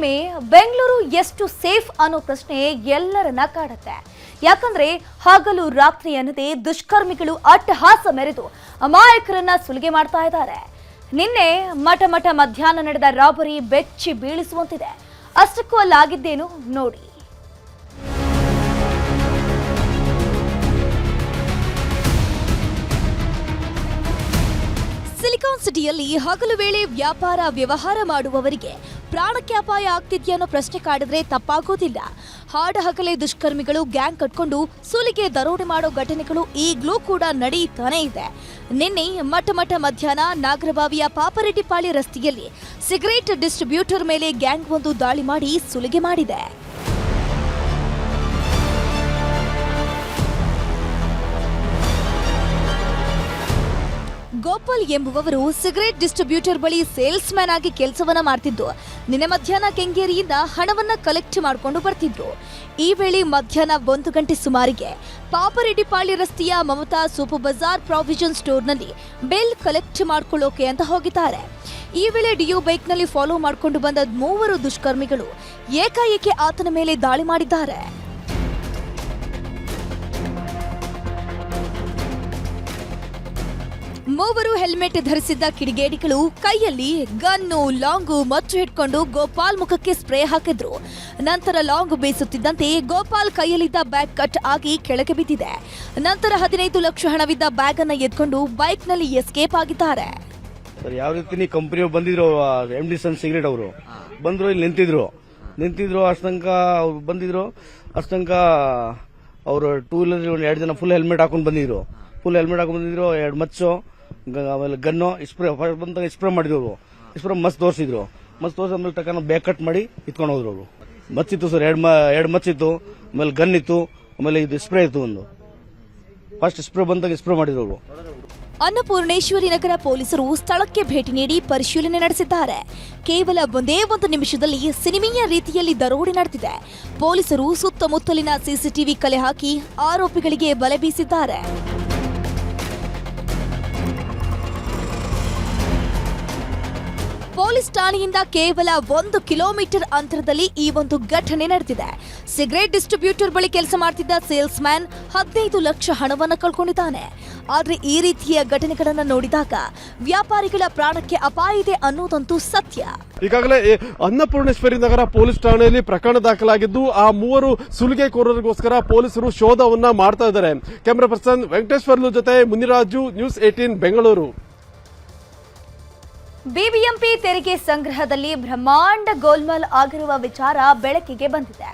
ಕೆಲವೊಮ್ಮೆ ಬೆಂಗಳೂರು ಎಷ್ಟು ಸೇಫ್ ಅನ್ನೋ ಪ್ರಶ್ನೆ ಎಲ್ಲರನ್ನ ಕಾಡುತ್ತೆ. ಯಾಕಂದ್ರೆ ಹಗಲು ರಾತ್ರಿ ಅನ್ನದೇ ದುಷ್ಕರ್ಮಿಗಳು ಅಟ್ಟಹಾಸ ಮೆರೆದು ಅಮಾಯಕರನ್ನ ಸುಲಿಗೆ ಮಾಡ್ತಾ ಇದ್ದಾರೆ. ನಿನ್ನೆ ಮಠ ಮಠ ಮಧ್ಯಾಹ್ನ ನಡೆದ ರಾಬರಿ ಬೆಚ್ಚಿ ಬೀಳಿಸುವಂತಿದೆ. ಅಷ್ಟಕ್ಕೂ ಅಲ್ಲಾಗಿದ್ದೇನು ನೋಡಿ. ಸಿಲಿಕಾನ್ ಸಿಟಿಯಲ್ಲಿ ಹಗಲು ವೇಳೆ ವ್ಯಾಪಾರ ವ್ಯವಹಾರ ಮಾಡುವವರಿಗೆ ಪ್ರಾಣಕ್ಕೆ ಅಪಾಯ ಆಗ್ತಿದೆಯಾ ಅನ್ನೋ ಪ್ರಶ್ನೆ ಕಾಡಿದ್ರೆ ತಪ್ಪಾಗೋದಿಲ್ಲ. ಹಾಡ ಹಗಲೇ ದುಷ್ಕರ್ಮಿಗಳು ಗ್ಯಾಂಗ್ ಕಟ್ಕೊಂಡು ಸುಲಿಗೆ ದರೋಡೆ ಮಾಡೋ ಘಟನೆಗಳು ಈಗಲೂ ಕೂಡ ನಡೆಯುತ್ತಾನೆ ಇದೆ. ನಿನ್ನೆ ಮಠ ಮಠ ಮಧ್ಯಾಹ್ನ ನಾಗರಬಾವಿಯ ಪಾಪರೆಡ್ಡಿಪಾಳ್ಯ ರಸ್ತೆಯಲ್ಲಿ ಸಿಗರೇಟ್ ಡಿಸ್ಟ್ರಿಬ್ಯೂಟರ್ ಮೇಲೆ ಗ್ಯಾಂಗ್ ಒಂದು ದಾಳಿ ಮಾಡಿ ಸುಲಿಗೆ ಮಾಡಿದೆ. ಗೋಪಾಲ್ ಎಂಬುವವರು ಸಿಗರೇಟ್ ಡಿಸ್ಟ್ರಿಬ್ಯೂಟರ್ ಬಳಿ ಸೇಲ್ಸ್ ಮ್ಯಾನ್ ಆಗಿ ಕೆಲಸವನ್ನ ಮಾಡ್ತಿದ್ದು. ನಿನ್ನೆ ಮಧ್ಯಾಹ್ನ ಕೆಂಗೇರಿಯಿಂದ ಹಣವನ್ನ ಕಲೆಕ್ಟ್ ಮಾಡಿಕೊಂಡು ಬರ್ತಿದ್ರು. ಈ ವೇಳೆ ಮಧ್ಯಾಹ್ನ ಒಂದು ಗಂಟೆ ಸುಮಾರಿಗೆ ಪಾಪರೆಡ್ಡಿಪಾಳ್ಯ ರಸ್ತೆಯ ಮಮತಾ ಸೂಪರ್ ಬಜಾರ್ ಪ್ರಾವಿಷನ್ ಸ್ಟೋರ್ನಲ್ಲಿ ಬೆಲ್ ಕಲೆಕ್ಟ್ ಮಾಡ್ಕೊಳ್ಳೋಕೆ ಅಂತ ಹೋಗಿದ್ದಾರೆ. ಈ ವೇಳೆ ಡಿಯೋ ಬೈಕ್ನಲ್ಲಿ ಫಾಲೋ ಮಾಡಿಕೊಂಡು ಬಂದ ಮೂವರು ದುಷ್ಕರ್ಮಿಗಳು ಏಕಾಏಕಿ ಆತನ ಮೇಲೆ ದಾಳಿ ಮಾಡಿದ್ದಾರೆ. ಮೂವರು ಹೆಲ್ಮೆಟ್ ಧರಿಸಿದ್ದ ಕಿಡಿಗೇಡಿಗಳು ಕೈಯಲ್ಲಿ ಗನ್ನು, ಲಾಂಗು ಮಚ್ಚು ಹಿಡ್ಕೊಂಡು ಗೋಪಾಲ್ ಮುಖಕ್ಕೆ ಸ್ಪ್ರೇ ಹಾಕಿದ್ರು. ನಂತರ ಲಾಂಗ್ ಬೀಸುತ್ತಿದ್ದಂತೆ ಗೋಪಾಲ್ ಕೈಯಲ್ಲಿದ್ದ ಬ್ಯಾಗ್ ಕಟ್ ಆಗಿ ಕೆಳಗೆ ಬಿದ್ದಿದೆ. ನಂತರ ಹದಿನೈದು ಲಕ್ಷ ಹಣವಿದ್ದ ಬ್ಯಾಗ್ ಅನ್ನ ಎತ್ಕೊಂಡು ಬೈಕ್ನಲ್ಲಿ ಎಸ್ಕೇಪ್ ಆಗಿದ್ದಾರೆ. ಸರ್, ಯಾವ ರೀತಿ ನೀವು ಕಂಪನಿ ಬಂದಿದ್ರು ಸನ್ ಸಿಗರೇಟ್ ಅವರು? ಬಂದ್ರು, ಇಲ್ಲಿ ನಿಂತಿದ್ರು. ನಿಂತಿದ್ರು, ಅಷ್ಟಂಕ ಅವ್ರು ಬಂದಿದ್ರು. ಅಷ್ಟಂಕ ಅವರು ಟೂ ವೀಲರ್ ಎರಡು ಜನ ಫುಲ್ ಹೆಲ್ಮೆಟ್ ಹಾಕೊಂಡು ಬಂದಿದ್ರು. ಫುಲ್ ಹೆಲ್ಮೆಟ್ ಹಾಕೊಂಡು ಬಂದಿದ್ರು, ಎರಡು ಮಚ್ಚು. ಆಮೇಲೆ ಗನ್ನು ಸ್ಪ್ರೇ ಫಸ್ಟ್ ಬಂದಾಗ ಸ್ಪ್ರೇ ಮಾಡಿದ್ರು ಸ್ಪ್ರೇ ಮಸ್ತ್ ತೋರಿಸಿದ್ರು. ತೋರಿಸಿ ಆಮೇಲೆ ತಕ್ಕ ಬ್ಯಾಕ್ ಕಟ್ ಮಾಡಿ ಇತ್ಕೊಂಡು ಹೋದ್ರು ಅವರು. ಮಚ್ಚಿತ್ತು ಸರ್ ಎರಡು ಎರಡು ಮಚ್ಚಿತ್ತು ಆಮೇಲೆ ಗನ್ ಇತ್ತು. ಆಮೇಲೆ ಇದು ಸ್ಪ್ರೇ ಇತ್ತು ಒಂದು. ಫಸ್ಟ್ ಸ್ಪ್ರೇ ಬಂದಾಗ ಸ್ಪ್ರೇ ಮಾಡಿದ್ರು ಅವರು. ಅನ್ನಪೂರ್ಣೇಶ್ವರಿ ನಗರ ಪೊಲೀಸರು ಸ್ಥಳಕ್ಕೆ ಭೇಟಿ ನೀಡಿ ಪರಿಶೀಲನೆ ನಡೆಸಿದ್ದಾರೆ. ಕೇವಲ ಒಂದೇ ಒಂದು ನಿಮಿಷದಲ್ಲಿ ಸಿನಿಮೀಯ ರೀತಿಯಲ್ಲಿ ದರೋಡೆ ನಡೆದಿದೆ. ಪೊಲೀಸರು ಸುತ್ತಮುತ್ತಲಿನ ಸಿಸಿಟಿವಿ ಕಲೆ ಹಾಕಿ ಆರೋಪಿಗಳಿಗೆ ಬಲೆ ಬೀಸಿದ್ದಾರೆ. ಪೊಲೀಸ್ ಠಾಣೆಯಿಂದ ಕೇವಲ ಒಂದು ಕಿಲೋಮೀಟರ್ ಅಂತರದಲ್ಲಿ ಈ ಒಂದು ಘಟನೆ ನಡೆದಿದೆ. ಸಿಗರೇಟ್ ಡಿಸ್ಟ್ರಿಬ್ಯೂಟರ್ ಬಳಿ ಕೆಲಸ ಮಾಡ್ತಿದ್ದ ಸೇಲ್ಸ್ ಮ್ಯಾನ್ ಹದಿನೈದು ಲಕ್ಷ ಹಣವನ್ನು ಕಳ್ಕೊಂಡಿದ್ದಾನೆ. ಆದ್ರೆ ಈ ರೀತಿಯ ಘಟನೆಗಳನ್ನು ನೋಡಿದಾಗ ವ್ಯಾಪಾರಿಗಳ ಪ್ರಾಣಕ್ಕೆ ಅಪಾಯ ಇದೆ ಅನ್ನೋದಂತೂ ಸತ್ಯ. ಈಗಾಗಲೇ ಅನ್ನಪೂರ್ಣೇಶ್ವರಿ ನಗರ ಪೊಲೀಸ್ ಠಾಣೆಯಲ್ಲಿ ಪ್ರಕರಣ ದಾಖಲಾಗಿದ್ದು, ಆ ಮೂವರು ಸುಲಿಗೆಕೋರರಿಗೋಸ್ಕರ ಪೊಲೀಸರು ಶೋಧವನ್ನ ಮಾಡ್ತಾ ಇದ್ದಾರೆ. ಕ್ಯಾಮರಾ ಪರ್ಸನ್ ವೆಂಕಟೇಶ್ವರ್ಲು ಜೊತೆ Muniraju, news eighteen, Bengaluru. BBMP ತೆರಿಗೆ ಸಂಗ್ರಹದಲ್ಲಿ ಬ್ರಹ್ಮಾಂಡ ಗೋಲ್ಮಾಲ್ ಆಗಿರುವ ವಿಚಾರ ಬೆಳಕಿಗೆ ಬಂದಿದೆ.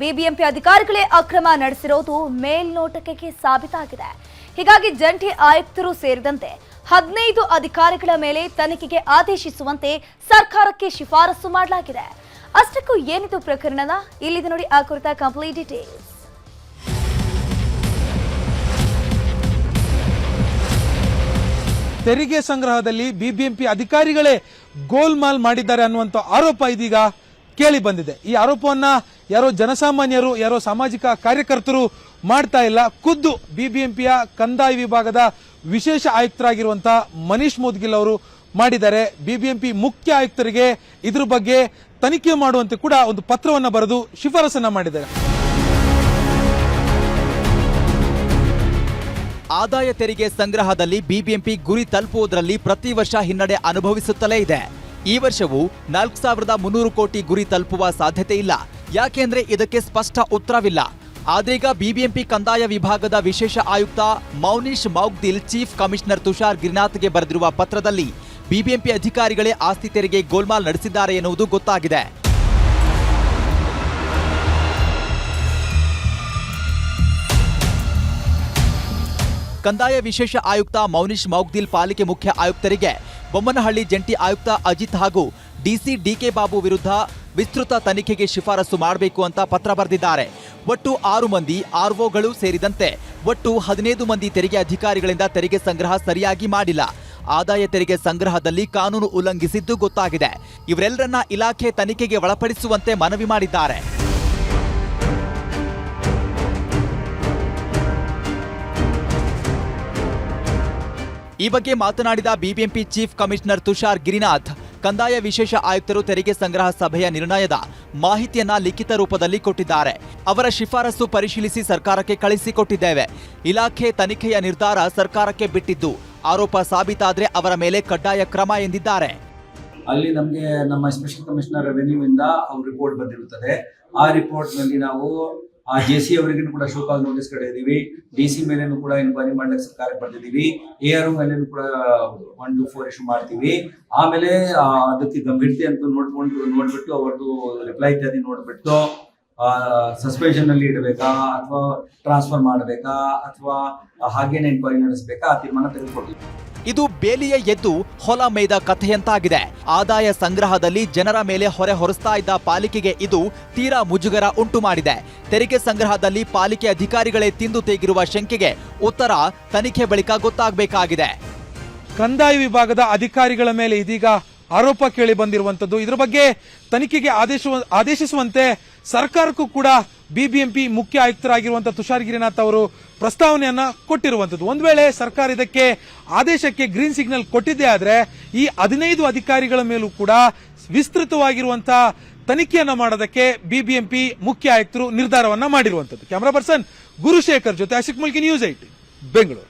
ಬಿಬಿಎಂಪಿ ಅಧಿಕಾರಿಗಳೇ ಅಕ್ರಮ ನಡೆಸಿರೋದು ಮೇಲ್ನೋಟಕ್ಕೆ ಸಾಬೀತಾಗಿದೆ. ಹೀಗಾಗಿ ಜಂಟಿ ಆಯುಕ್ತರು ಸೇರಿದಂತೆ ಹದಿನೈದು ಅಧಿಕಾರಿಗಳ ಮೇಲೆ ತನಿಖೆಗೆ ಆದೇಶಿಸುವಂತೆ ಸರ್ಕಾರಕ್ಕೆ ಶಿಫಾರಸು ಮಾಡಲಾಗಿದೆ. ಅಷ್ಟಕ್ಕೂ ಏನಿದು ಪ್ರಕರಣದ ಇಲ್ಲಿದೆ ನೋಡಿ ಆ ಕುರಿತ ಕಂಪ್ಲೀಟ್ ಡೀಟೇಲ್ಸ್ ತೆರಿಗೆ ಸಂಗ್ರಹದಲ್ಲಿ ಬಿಬಿಎಂಪಿ ಅಧಿಕಾರಿಗಳೇ ಗೋಲ್ಮಾಲ್ ಮಾಡಿದ್ದಾರೆ ಅನ್ನುವಂಥ ಆರೋಪ ಇದೀಗ ಕೇಳಿ ಬಂದಿದೆ. ಈ ಆರೋಪವನ್ನ ಯಾರೋ ಜನಸಾಮಾನ್ಯರು, ಯಾರೋ ಸಾಮಾಜಿಕ ಕಾರ್ಯಕರ್ತರು ಮಾಡ್ತಾ ಇಲ್ಲ. ಖುದ್ದು ಬಿಬಿಎಂಪಿಯ ಕಂದಾಯ ವಿಭಾಗದ ವಿಶೇಷ ಆಯುಕ್ತರಾಗಿರುವಂತಹ ಮನೀಶ್ ಮೋದ್ಗಿಲ್ ಅವರು ಮಾಡಿದ್ದಾರೆ. ಬಿಬಿಎಂಪಿ ಮುಖ್ಯ ಆಯುಕ್ತರಿಗೆ ಇದ್ರ ಬಗ್ಗೆ ತನಿಖೆ ಮಾಡುವಂತೆ ಕೂಡ ಒಂದು ಪತ್ರವನ್ನ ಬರೆದು ಶಿಫಾರಸನ್ನ ಮಾಡಿದ್ದಾರೆ. ಆದಾಯ ತೆರಿಗೆ ಸಂಗ್ರಹದಲ್ಲಿ ಬಿಬಿಎಂಪಿ ಗುರಿ ತಲುಪುವುದರಲ್ಲಿ ಪ್ರತಿ ವರ್ಷ ಹಿನ್ನಡೆ ಅನುಭವಿಸುತ್ತಲೇ ಇದೆ. ಈ ವರ್ಷವೂ ನಾಲ್ಕು ಸಾವಿರದ ಮುನ್ನೂರು ಕೋಟಿ ಗುರಿ ತಲುಪುವ ಸಾಧ್ಯತೆ ಇಲ್ಲ. ಯಾಕೆಂದ್ರೆ ಇದಕ್ಕೆ ಸ್ಪಷ್ಟ ಉತ್ತರವಿಲ್ಲ. ಆದ್ರೀಗ ಬಿಬಿಎಂಪಿ ಕಂದಾಯ ವಿಭಾಗದ ವಿಶೇಷ ಆಯುಕ್ತ ಮೌನೀಶ್ ಮೌಗ್ದಿಲ್ ಚೀಫ್ ಕಮಿಷನರ್ ತುಷಾರ್ ಗಿರ್ನಾಥ್ಗೆ ಬರೆದಿರುವ ಪತ್ರದಲ್ಲಿ ಬಿಬಿಎಂಪಿ ಅಧಿಕಾರಿಗಳೇ ಆಸ್ತಿ ತೆರಿಗೆ ಗೋಲ್ಮಾಲ್ ನಡೆಸಿದ್ದಾರೆ ಎನ್ನುವುದು ಗೊತ್ತಾಗಿದೆ. ಕಂದಾಯ ವಿಶೇಷ ಆಯುಕ್ತ ಮೌನಿಶ್ ಮೌಗ್ದಿಲ್ ಪಾಲಿಕೆ ಮುಖ್ಯ ಆಯುಕ್ತರಿಗೆ ಬೊಮ್ಮನಹಳ್ಳಿ ಜಂಟಿ ಆಯುಕ್ತ ಅಜಿತ್ ಹಾಗೂ ಡಿಸಿ ಡಿಕೆ ಬಾಬು ವಿರುದ್ಧ ವಿಸ್ತೃತ ತನಿಖೆಗೆ ಶಿಫಾರಸು ಮಾಡಬೇಕು ಅಂತ ಪತ್ರ ಬರೆದಿದ್ದಾರೆ. ಒಟ್ಟು ಆರು ಮಂದಿ ಆರ್ಒಗಳು ಸೇರಿದಂತೆ ಒಟ್ಟು ಹದಿನೈದು ಮಂದಿ ತೆರಿಗೆ ಅಧಿಕಾರಿಗಳಿಂದ ತೆರಿಗೆ ಸಂಗ್ರಹ ಸರಿಯಾಗಿ ಮಾಡಿಲ್ಲ. ಆದಾಯ ತೆರಿಗೆ ಸಂಗ್ರಹದಲ್ಲಿ ಕಾನೂನು ಉಲ್ಲಂಘಿಸಿದ್ದು ಗೊತ್ತಾಗಿದೆ. ಇವರೆಲ್ಲರನ್ನ ಇಲಾಖೆ ತನಿಖೆಗೆ ಒಳಪಡಿಸುವಂತೆ ಮನವಿ ಮಾಡಿದ್ದಾರೆ. ಈ ಬಗ್ಗೆ ಮಾತನಾಡಿದ BBMP chief commissioner Tushar Girinath, ಕಂದಾಯ ವಿಶೇಷ ಆಯುಕ್ತರು ತೆರಿಗೆ ಸಂಗ್ರಹ ಸಭೆಯ ನಿರ್ಣಯದ ಮಾಹಿತಿಯನ್ನ ಲಿಖಿತ ರೂಪದಲ್ಲಿ ಕೊಟ್ಟಿದ್ದಾರೆ. ಅವರ ಶಿಫಾರಸು ಪರಿಶೀಲಿಸಿ ಸರ್ಕಾರಕ್ಕೆ ಕಳಿಸಿಕೊಟ್ಟಿದ್ದೇವೆ. ಇಲಾಖೆ ತನಿಖೆಯ ನಿರ್ಧಾರ ಸರ್ಕಾರಕ್ಕೆ ಬಿಟ್ಟಿದ್ದು, ಆರೋಪ ಸಾಬೀತಾದ್ರೆ ಅವರ ಮೇಲೆ ಕಡ್ಡಾಯ ಕ್ರಮ ಎಂದಿದ್ದಾರೆ. ಅಲ್ಲಿ ನಮಗೆ ನಮ್ಮ ಸ್ಪೆಷಲ್ ಕಮಿಷನರ್ ರೆವೆನ್ಯೂ ಇಂದ ರಿಪೋರ್ಟ್ ಬಂದಿರುತ್ತದೆ. ಆ ರಿಪೋರ್ಟ್ನಲ್ಲಿ ನಾವು ಆ ಜೆ ಸಿ ಅವರಿಗೂ ಕೂಡ ಶೋಕಾಲ್ ನೋಟಿಸ್ ಕಡೆದಿವಿ ಡಿ ಸಿ ಮೇಲೇನು ಕೂಡ ಇನ್ಕ್ವೈರಿ ಮಾಡ್ಲಿಕ್ಕೆ ಸರ್ಕಾರಕ್ಕೆ ಬರ್ತಿದೀವಿ ಎ ಆರ್ ಮೇಲೇನು ಕೂಡ ಒನ್ ಟು ಫೋರ್ ಇಶ್ಯೂ ಮಾಡ್ತೀವಿ. ಆಮೇಲೆ ಅದಕ್ಕೆ ಗಂಭೀರತೆ ಅಂತ ನೋಡ್ಕೊಂಡು, ನೋಡ್ಬಿಟ್ಟು ಅವ್ರದ್ದು ರಿಪ್ಲೈ ಇತ್ಯಾದಿ ನೋಡ್ಬಿಟ್ಟು ಸಸ್ಪೆನ್ಷನ್ ಅಲ್ಲಿ ಇಡಬೇಕಾ ಅಥವಾ ಟ್ರಾನ್ಸ್ಫರ್ ಮಾಡಬೇಕಾ ಅಥವಾ ಹಾಗೇನೆ ಇನ್ಕ್ವೈರಿ ನಡೆಸಬೇಕಾ ಆ ತೀರ್ಮಾನ ತೆಗೆದುಕೊಳ್ತೀವಿ. ಇದು ಬೇಲಿಯ ಎದ್ದು ಹೊಲ ಮೇಯ್ದ ಕಥೆಯಂತಾಗಿದೆ. ಆದಾಯ ಸಂಗ್ರಹದಲ್ಲಿ ಜನರ ಮೇಲೆ ಹೊರೆ ಹೊರಿಸ್ತಾ ಇದ್ದ ಪಾಲಿಕೆಗೆ ಇದು ತೀರಾ ಮುಜುಗರ ಉಂಟು ಮಾಡಿದೆ ತೆರಿಗೆ ಸಂಗ್ರಹದಲ್ಲಿ ಪಾಲಿಕೆ ಅಧಿಕಾರಿಗಳೇ ತಿಂದು ತೆಗಿರುವ ಶಂಕೆಗೆ ಉತ್ತರ ತನಿಖೆ ಬಳಿಕ ಗೊತ್ತಾಗಬೇಕಾಗಿದೆ. ಕಂದಾಯ ವಿಭಾಗದ ಅಧಿಕಾರಿಗಳ ಮೇಲೆ ಇದೀಗ ಆರೋಪ ಕೇಳಿ ಬಂದಿರುವಂತದ್ದು. ಇದರ ಬಗ್ಗೆ ತನಿಖೆಗೆ ಆದೇಶ ಆದೇಶಿಸುವಂತೆ ಸರ್ಕಾರಕ್ಕೂ ಕೂಡ ಬಿಬಿಎಂಪಿ ಮುಖ್ಯ ಆಯುಕ್ತರಾಗಿರುವಂತಹ ತುಷಾರ್ ಗಿರಿನಾಥ್ ಅವರು ಪ್ರಸ್ತಾವನೆಯನ್ನ ಕೊಟ್ಟಿರುವಂತದ್ದು. ಒಂದ್ ವೇಳೆ ಸರ್ಕಾರ ಇದಕ್ಕೆ ಆದೇಶಕ್ಕೆ ಗ್ರೀನ್ ಸಿಗ್ನಲ್ ಕೊಟ್ಟಿದ್ದೇ ಆದ್ರೆ ಈ ಹದಿನೈದು ಅಧಿಕಾರಿಗಳ ಮೇಲೂ ಕೂಡ ವಿಸ್ತೃತವಾಗಿರುವಂತಹ ತನಿಖೆಯನ್ನ ಮಾಡೋದಕ್ಕೆ ಬಿಬಿಎಂಪಿ ಮುಖ್ಯ ಆಯುಕ್ತರು ನಿರ್ಧಾರವನ್ನ ಮಾಡಿರುವಂತದ್ದು. ಕ್ಯಾಮರಾ ಪರ್ಸನ್ ಗುರುಶೇಖರ್ ಜೊತೆ ಅಶಿಕ್ ಮುಲ್ಕಿ ನ್ಯೂಸ್ ಐಟಿ ಬೆಂಗಳೂರು.